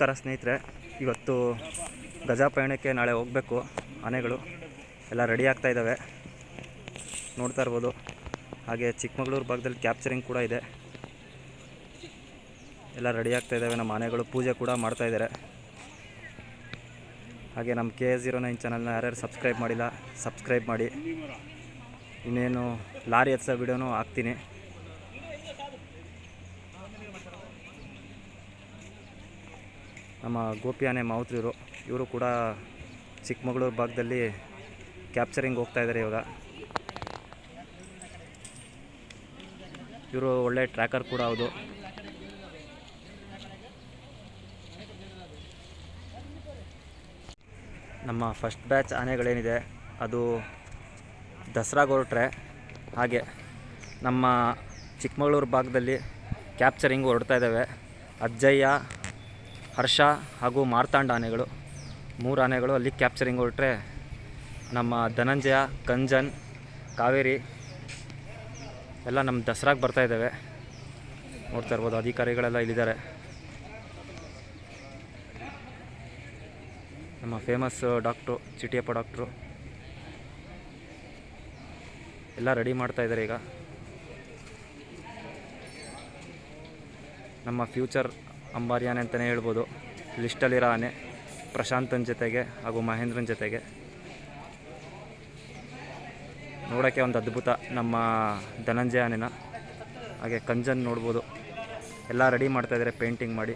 ನಮಸ್ಕಾರ ಸ್ನೇಹಿತರೆ. ಇವತ್ತು ಗಜಾ ಪಯಣಕ್ಕೆ ನಾಳೆ ಹೋಗಬೇಕು. ಆನೆಗಳು ಎಲ್ಲ ರೆಡಿ ಆಗ್ತಾ ಇದ್ದಾವೆ ನೋಡ್ತಾ ಇರ್ಬೋದು. ಹಾಗೆ ಚಿಕ್ಕಮಗಳೂರು ಭಾಗದಲ್ಲಿ ಕ್ಯಾಪ್ಚರಿಂಗ್ ಕೂಡ ಇದೆ. ಎಲ್ಲ ರೆಡಿ ಆಗ್ತಾ ಇದ್ದಾವೆ ನಮ್ಮ ಆನೆಗಳು ಪೂಜೆ ಕೂಡ ಮಾಡ್ತಾ ಇದ್ದಾರೆ ಹಾಗೆ ನಮ್ಮ ಕೆ ಎಸ್ ಜೀರೋ ನೈನ್ ಚಾನಲ್ನ ಯಾರ್ಯಾರು ಸಬ್ಸ್ಕ್ರೈಬ್ ಮಾಡಿಲ್ಲ ಸಬ್ಸ್ಕ್ರೈಬ್ ಮಾಡಿ. ಇನ್ನೇನು ಲಾರಿ ಎತ್ಸೋ ವಿಡಿಯೋನೂ ಹಾಕ್ತೀನಿ. ನಮ್ಮ ಗೋಪಿ ಆನೆ ಇವರು ಕೂಡ ಚಿಕ್ಕಮಗಳೂರು ಭಾಗದಲ್ಲಿ ಕ್ಯಾಪ್ಚರಿಂಗ್ ಹೋಗ್ತಾ ಇದ್ದಾರೆ ಇವಾಗ. ಇವರು ಒಳ್ಳೆ ಟ್ರ್ಯಾಕರ್ ಕೂಡ ಹೌದು ನಮ್ಮ ಫಸ್ಟ್ ಬ್ಯಾಚ್ ಆನೆಗಳೇನಿದೆ, ಅದು ದಸರಾಗೆ ಹೊರಟ್ರೆ ಹಾಗೆ ನಮ್ಮ ಚಿಕ್ಕಮಗಳೂರು ಭಾಗದಲ್ಲಿ ಕ್ಯಾಪ್ಚರಿಂಗ್ ಹೊರಡ್ತಾ ಇದ್ದಾವೆ ಅಜ್ಜಯ್ಯ ಹರ್ಷ ಹಾಗೂ ಮಾರ್ತಾಂಡ ಆನೆಗಳು. ಮೂರು ಆನೆಗಳು ಅಲ್ಲಿ ಕ್ಯಾಪ್ಚರಿಂಗ್ ಹೊರಟ್ರೆ ನಮ್ಮ ಧನಂಜಯ, ಕಂಜನ್, ಕಾವೇರಿ ಎಲ್ಲ ನಮ್ಮ ದಸರಾಗೆ ಬರ್ತಾ ಇದ್ದಾವೆ ನೋಡ್ತಾ ಇರ್ಬೋದು, ಅಧಿಕಾರಿಗಳೆಲ್ಲ ಇಲ್ಲಿದ್ದಾರೆ. ನಮ್ಮ ಫೇಮಸ್ ಡಾಕ್ಟ್ರು ಚಿಟಿಯಪ್ಪ ಡಾಕ್ಟ್ರು ಎಲ್ಲ ರೆಡಿ ಮಾಡ್ತಾ ಇದ್ದಾರೆ ಈಗ. ನಮ್ಮ ಫ್ಯೂಚರ್ ಅಂಬಾರಿ ಆನೆ ಅಂತಲೇ ಹೇಳ್ಬೋದು. ಲಿಸ್ಟಲ್ಲಿರೋ ಆನೆ ಪ್ರಶಾಂತನ ಜೊತೆಗೆ ಹಾಗೂ ಮಹೇಂದ್ರನ ಜೊತೆಗೆ. ನೋಡೋಕ್ಕೆ ಒಂದು ಅದ್ಭುತ ನಮ್ಮ ಧನಂಜಯ ಆನೆನ. ಹಾಗೆ ಕಂಜನ್ ನೋಡ್ಬೋದು. ಎಲ್ಲ ರೆಡಿ ಮಾಡ್ತಾ ಇದ್ದಾರೆ ಪೇಂಟಿಂಗ್ ಮಾಡಿ.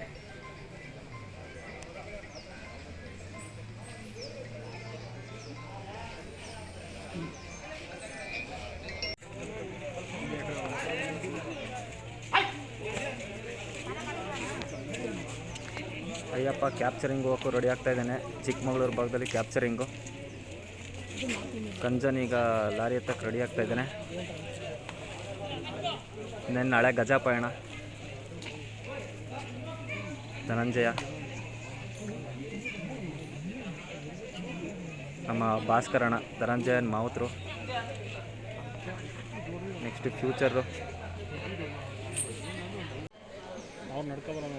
ಕ್ಯಾಪ್ಚರಿಂಗ್ ಹೋಗೋಕ್ಕೂ ರೆಡಿ ಆಗ್ತಾ ಇದ್ದೇನೆ. ಚಿಕ್ಕಮಗಳೂರು ಭಾಗದಲ್ಲಿ ಕ್ಯಾಪ್ಚರಿಂಗು ಕಂಜನ್ ಈಗ ಲಾರಿ ಹತ್ತಕ್ಕೆ ರೆಡಿ ಆಗ್ತಾ ಇದ್ದೇನೆ. ನೆನ್ನೆ ನಾಳೆ ಗಜ ಪಯಣ. ಧನಂಜಯ. ನಮ್ಮ ಭಾಸ್ಕರಣ ಧನಂಜಯನ್ ಮಾವುತರು. ನೆಕ್ಸ್ಟ್ ಫ್ಯೂಚರು ಅವ್ರು ನಡ್ಕೊಬರೋಣ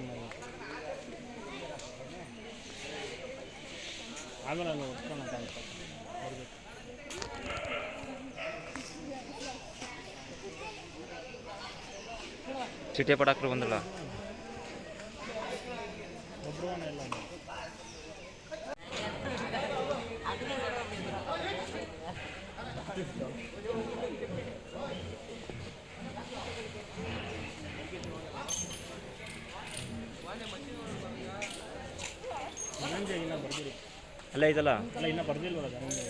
ಆಮೇಲೆ ಅಲ್ಲಿ ಚಿಟಿಯ ಪಡಾಕ್ರು ಬಂದಲ್ಲ. ಅಲ್ಲೇ ಇದಲ್ಲ. ಅಲ್ಲ ಇನ್ನೂ ಬರ್ದಿಲ್ವಲ್ಲ ಧನಂಜಯ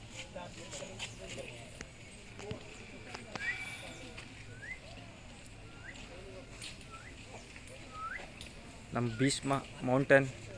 ng Bisma Mountain.